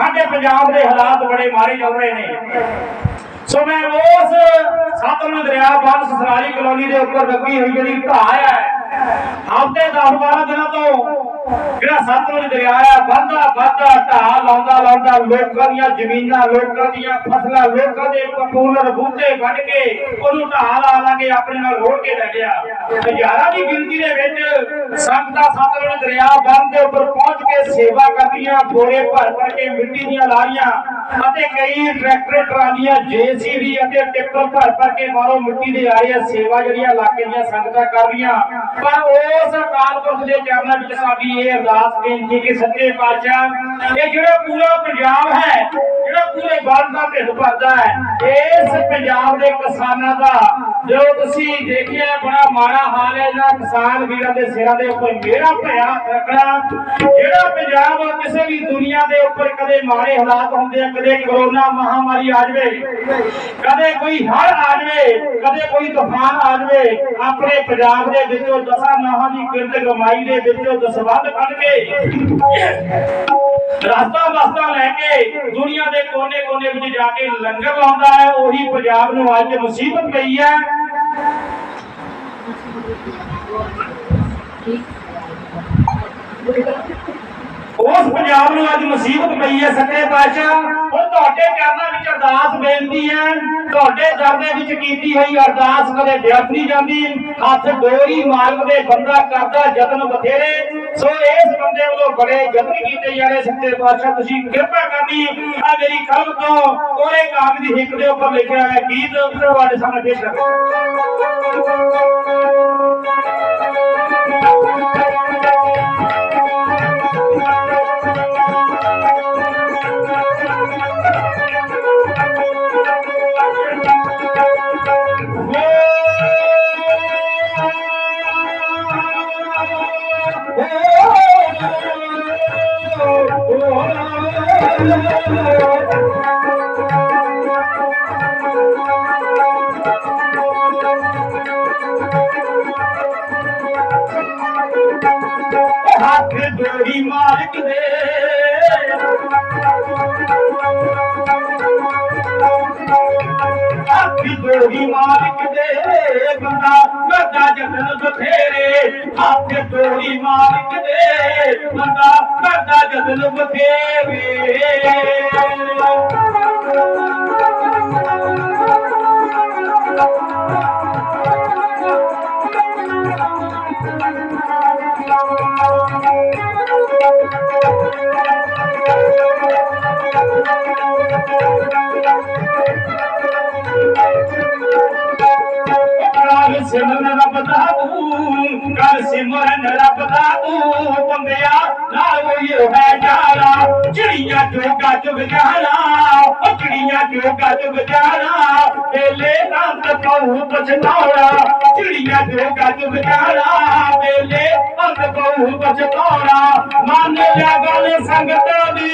ਸਾਡੇ ਪੰਜਾਬ ਦੇ ਹਾਲਾਤ ਬੜੇ ਮਾੜੇ ਚੱਲ ਰਹੇ ਨੇ। ਸੋ ਮੈਂ ਉਸ ਸਤਲੁਜ ਦਰਿਆ ਬੰਦ ਸਸਰਾਲੀ ਕਲੋਨੀ ਦੇ ਉੱਪਰ ਲੱਗੀ ਹੋਈ ਜਿਹੜੀ ਢਾਹ ਹੈ ਆਪਦੇ 10 12 ਦਿਨਾਂ ਤੋਂ ਜਿਹੜਾ ਸਤਲੁਜ ਦਰਿਆ ਆ ਵੱਧਦਾ ਵੱਧਦਾ ਢਾਹ ਲਾਉਂਦਾ ਲਾਉਂਦਾ ਲੋਕਾਂ ਦੀਆਂ ਜ਼ਮੀਨਾਂ, ਲੋਕਾਂ ਦੀਆਂ ਫਸਲਾਂ, ਲੋਕਾਂ ਦੇ ਪਪੂਲਰ ਬੂਟੇ ਵੱਢ ਕੇ ਉਹਨੂੰ ਢਾਹ ਲਾ ਲਾ ਕੇ ਆਪਣੇ ਨਾਲ ਰੋੜ ਕੇ ਲੈ ਗਿਆ। ਹਜ਼ਾਰਾਂ ਦੀ ਗਿਣਤੀ ਦੇ ਵਿੱਚ ਸੰਗਤਾਂ ਸਤਲੁਜ ਦਰਿਆ ਬੰਦ ਦੇ ਉੱਪਰ ਪਹੁੰਚ ਕੇ ਸੇਵਾ ਕਰਦੀਆਂ, ਬੋਰੇ ਭਰ ਭਰ ਕੇ ਮਿੱਟੀ ਦੀਆਂ ਲਾਰੀਆਂ ਅਤੇ ਕਈ ਟਰੈਕਟਰ, ਟਰਾਲੀਆਂ, ਜੇਸੀਬੀ ਅਤੇ ਟਿੱਪਰ ਭਰ ਭਰ ਕੇ ਮਾਰੋ, ਮਿੱਟੀ ਦੇ ਆਏ ਆ, ਸੇਵਾ ਜਿਹੜੀਆਂ ਇਲਾਕੇ ਦੀਆਂ ਸੰਗਤਾਂ ਕਰ ਰਹੀਆਂ। ਪਰ ਉਸ ਅਕਾਲ ਪੁਰਖ ਦੇ ਚਰਨਾਂ ਵਿੱਚ ਸਾਡੀ ਇਹ ਅਰਦਾਸ ਬੇਨਤੀ ਕਿ ਸੱਚੇ ਪਾਤਸ਼ਾਹ, ਇਹ ਜਿਹੜਾ ਪੂਰਾ ਪੰਜਾਬ ਹੈ, ਜਿਹੜਾ ਪੂਰੇ ਭਾਰਤ ਦਾ ਢਿੱਡ ਭਰਦਾ ਹੈ, ਇਸ ਪੰਜਾਬ ਦੇ ਕਿਸਾਨਾਂ ਦਾ ਜੋ ਤੁਸੀਂ ਦੇਖਿਆ ਬੜਾ ਮਾੜਾ ਹਾਲ ਹੈ। ਇਹਨਾਂ ਕਿਸਾਨ ਵੀਰਾਂ ਦੇ ਸਿਰਾਂ ਦੇ ਉੱਪਰ ਮੇਰਾ ਭਇਆ ਰੱਖਣਾ ਜਿਹੜਾ ਪੰਜਾਬ ਕਿਸੇ ਵੀ ਦੁਨੀਆ ਦੇ ਉੱਪਰ ਕਦੇ ਮਾੜੇ ਹਾਲਾਤ ਹੁੰਦੇ ਆ, ਕਦੇ ਕਰੋਨਾ ਮਹਾਮਾਰੀ ਆ ਜਾਵੇ, ਕਦੇ ਕੋਈ ਹੜ੍ਹ ਆ ਜਾਵੇ, ਕਦੇ ਕੋਈ ਤੂਫਾਨ ਆ ਜਾਵੇ, ਆਪਣੇ ਪੰਜਾਬ ਦੇ ਵਿੱਚੋਂ ਦਸਾਂ ਨਾਹਾਂ ਦੀ ਕਿਰਤ ਕਮਾਈ ਦੇ ਵਿੱਚੋਂ ਦਸਵੰਧ ਕੱਢ ਕੇ ਰਸਤਾ ਵਸਤਾ ਲੈ ਕੇ ਦੁਨੀਆ ਦੇ ਕੋਨੇ-ਕੋਨੇ ਵਿੱਚ ਜਾ ਕੇ ਲੰਗਰ ਲਾਉਂਦਾ ਹੈ, ਉਹੀ ਪੰਜਾਬ ਨੂੰ ਅੱਜ ਮੁਸੀਬਤ ਪਈ ਹੈ। ਉਸ ਪੰਜਾਬ ਨੂੰ ਅੱਜ ਮੁਸੀਬਤ ਪਈ ਹੈ, ਸੱਚੇ ਪਾਤਸ਼ਾਹ। ਹੁਣ ਤੁਹਾਡੇ ਚਰਨਾਂ ਵਿੱਚ ਅਰਦਾਸ ਬੇਨਤੀ ਹੈ, ਤੁਹਾਡੇ ਦਰ ਵਿੱਚ ਕੀਤੀ ਹੋਈ ਅਰਦਾਸ ਕਦੇ ਵਿਅਰਥ ਨਹੀਂ ਜਾਂਦੀ। ਹੱਥ ਡੋਰੀ ਮਾਲਕ ਦੇ ਬੰਦਾ ਕਰਦਾ ਯਤਨ ਬਥੇਰੇ। ਸੋ ਇਸ ਬੰਦੇ ਵੱਲੋਂ ਬੜੇ ਯਤਨ ਕੀਤੇ ਜਾ ਰਹੇ ਸੱਚੇ ਪਾਤਸ਼ਾਹ, ਤੁਸੀਂ ਕਿਰਪਾ ਕਰਨੀ ਆ ਮੇਰੀ ਕਲਮ ਤੋਂ ਕੋਰੇ ਕਾਗਜ਼ ਦੀ ਹਿੱਕ ਦੇ ਉੱਪਰ ਲਿਖਿਆ ਹੋਇਆ ਗੀਤ ਤੁਹਾਡੇ ਸਾਹਮਣੇ ਪੇਸ਼ ਕਰਾਂਗਾ। ਹੱਥ ਜੋੜੀ ਮਾਲਕ ਦੇ। ਹੱਥ ਜੋੜੀ ਮਾਲਕ ਦੇ। ਬੰਦਾ ਕਰਦਾ ਜਤਨ ਬਥੇਰੇ, ਹੱਥ ਜੋੜੀ ਮਾਲਕ ਦੇ। ਬੰਦਾ ਕਰਦਾ ਜਤਨ ਬਥੇਰੇ। सिमरू चिड़ियां योगा चुचाणा पकड़ियांगा चुचा चाड़ा ਚਿੜੀਆਂ ਜੋਗਾ ਚੁਗ ਵਿਚਾਰਾ ਵੇਲੇ ਅੰਤ ਕਹੂ ਪਛਤਾਉਣਾ ਮੰਨ ਲਿਆ ਗੱਲ ਸੰਗਤ ਦੀ।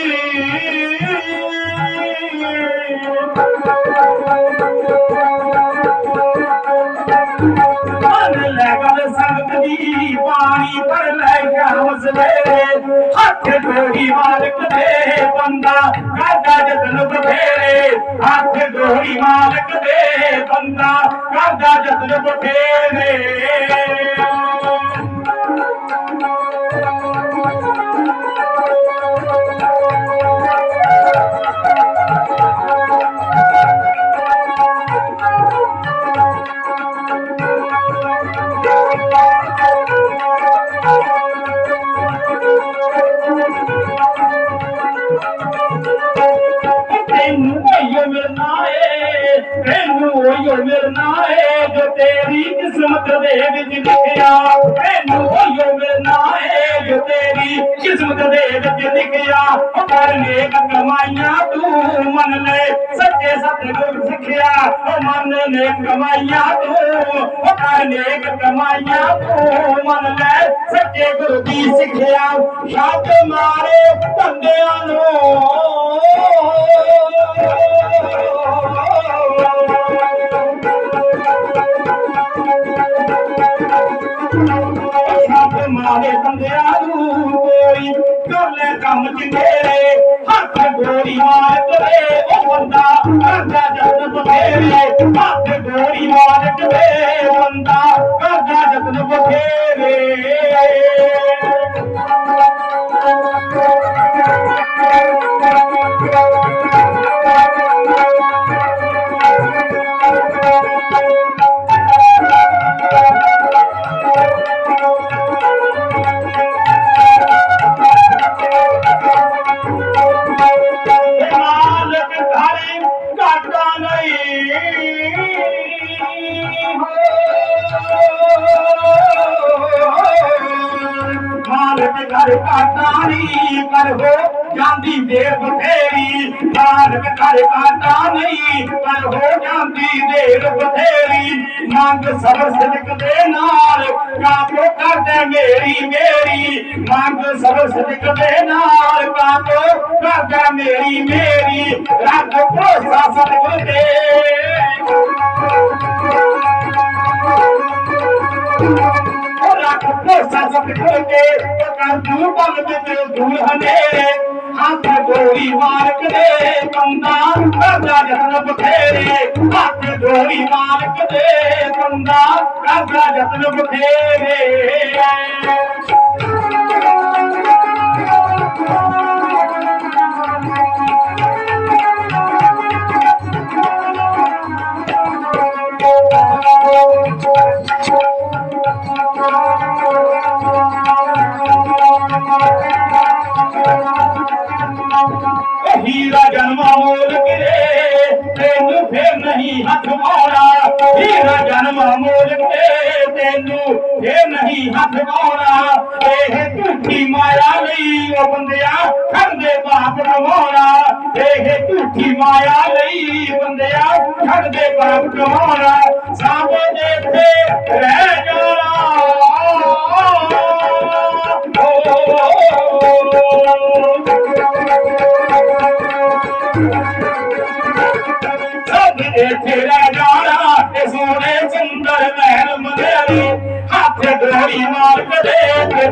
ਦੀ ਪਾਣੀ ਪਰ ਲੈ ਗਿਆ ਹੌਸਲੇ ਹੱਥ ਜੋੜੀ ਮਾਲਕ ਦੇ ਬੰਦਾ ਕਰਦਾ ਜਤਨ ਬਥੇਰੇ ਹੱਥ ਜੋੜੀ ਮਾਲਕ ਦੇ ਬੰਦਾ ਕਰਦਾ ਜਤਨ ਬਥੇਰੇ ਕਿਸਮਤ ਦੇ ਵਿੱਚ ਲਿਖਿਆ ਤੈਨੂੰ ਓਯੋ ਮਿਲਣਾ ਏ ਜੋ ਤੇਰੀ ਕਿਸਮਤ ਦੇ ਵਿੱਚ ਲਿਖਿਆ, ਉਹ ਨੇਕ ਕਮਾਈਆਂ ਤੂੰ ਮੰਨ ਲੈ। ਸੱਚੇ ਸਤਿਗੁਰ ਸਿੱਖਿਆ, ਉਹ ਮੰਨ ਨੇ ਕਮਾਈਆਂ ਤੂੰ। ਉਹ ਨੇਕ ਕਮਾਈਆਂ ਤੂੰ ਮੰਨ ਲੈ। ਸੱਚੇ ਗੁਰੂ ਦੀ ਸਿੱਖਿਆ ਸ਼ਬਦ ਮਾਰੇ ਧੰਦਿਆਂ ਮਾਰੇ ਬੰਦਿਆਂ ਨੂੰ। هٿ گو مار تو وگا جڳت ته هٿ گوري ماري پتو ਬਥੇਰੀ ਮਾਲਕ ਘਰ ਨਹੀਂ, ਪਰ ਹੋ ਜਾਂਦੀ ਦੇਰ ਬਥੇਰੀ। ਮੰਗ ਸਬਰ ਸਦਕ ਦੇ ਨਾਲ ਕਾਪੋ ਕਰਦੇ ਮੇਰੀ ਮੇਰੀ। ਮੰਗ ਸਬਰ ਸਦਕ ਦੇ ਨਾਲ ਕਾਪੋ ਕਰਦਾ ਮੇਰੀ ਮੇਰੀ। ਰੱਬ ਭਰੋਸਾ ਸਤਿਗੁਰ ਦੇ। ਉਹ ਰੱਖ ਭਰੋਸਾ ਸਤਿਗੁਰ ਦੇ ਕਰ ਤੂੰ ਬਲ ਤੇ ਦੂਰ ਹਨੇਰੇ। ਹੱਥ ਗੋਲੀ ਮਾਰਕ ਦੇ ਕੰਦਾ ਕਰਦਾ ਜਤਨ ਬਥੇਰੇ। ਹੱਥ ਗੋਲੀ ਮਾਲਕ ਦੇ ਕੰਦਾ ਕਰਦਾ ਜਤਨ ਬਥੇਰੇ। ਨਹੀਂ ਹੱਥ ਮਾਰਾ ਇਹ ਝੂਠੀ ਮਾਇਆ ਲਈ ਉਹ ਬੰਦਿਆ ਖੰਦੇ ਬਾਪ ਕਮਾਉਣਾ ਇਹ ਝੂਠੀ ਮਾਇਆ ਲਈ ਬੰਦਿਆ ਖੰਦੇ ਬਾਪ ਕਮਾਉਣਾ ਸਾਬੋ ਦੇ ਰਹਿ ਜਾਣਾ। ਸਭ ਇੱਥੇ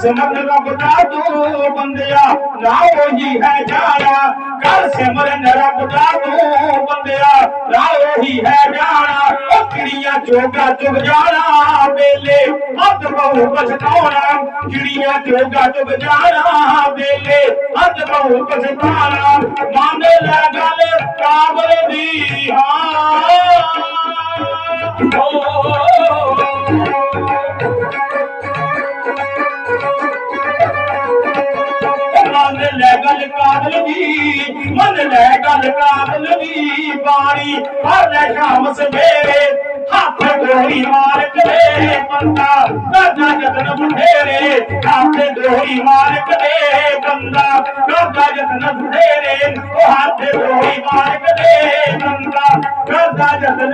ਸਿਮਰਨ ਰੱਬ ਦਾ ਤੂੰ ਬੰਦਿਆ। ਨਾ ਉਹੀ ਹੈ ਜਾਣਾ ਕਾਲ ਸਿਮਰਨ ਰੱਬ ਦਾ ਤੂੰ ਬੰਦਿਆ। ਨਾ ਉਹੀ ਹੈ ਜਾਣਾ ਉਹ ਕਿੜੀਆਂ ਜੋਗਾ ਚੁਗ ਜਾਣਾ ਵੇਲੇ ਹੱਥ ਬਹੁ ਪਛਤਾਉਣਾ ਕਿੜੀਆਂ ਜੋਗਾ ਚੁਗ ਜਾਣਾ ਵੇਲੇ ਹੱਥ ਬਹੁ ਪਛਤਾਉਣਾ। ਮੰਨ ਲੈ ਗੱਲ ਕਾਬਲ ਦੀ ਹਾਂ। ਮੰਨ ਗੱਲ ਕਾਬਲ ਦੀ ਮੰਨ ਲੈ ਗੱਲ ਕਾਬਲ ਦੀ ਬਾਣੀ ਹਰ ਲੈ ਸ਼ਾਮ ਸਵੇਰੇ ਹੱਥ ਗੋਲੀ ਮਾਰ ਕੇ ਬੰਦਾ ਕਰਦਾ ਜਤਨ ਬਥੇਰੇ ਹੱਥ ਗੋਲੀ ਮਾਰ ਕੇ ਬੰਦਾ ਕਰਦਾ ਜਤਨ ਬਥੇਰੇ ਉਹ ਹੱਥ ਗੋਲੀ ਮਾਰ ਕੇ ਬੰਦਾ ਕਰਦਾ ਜਤਨ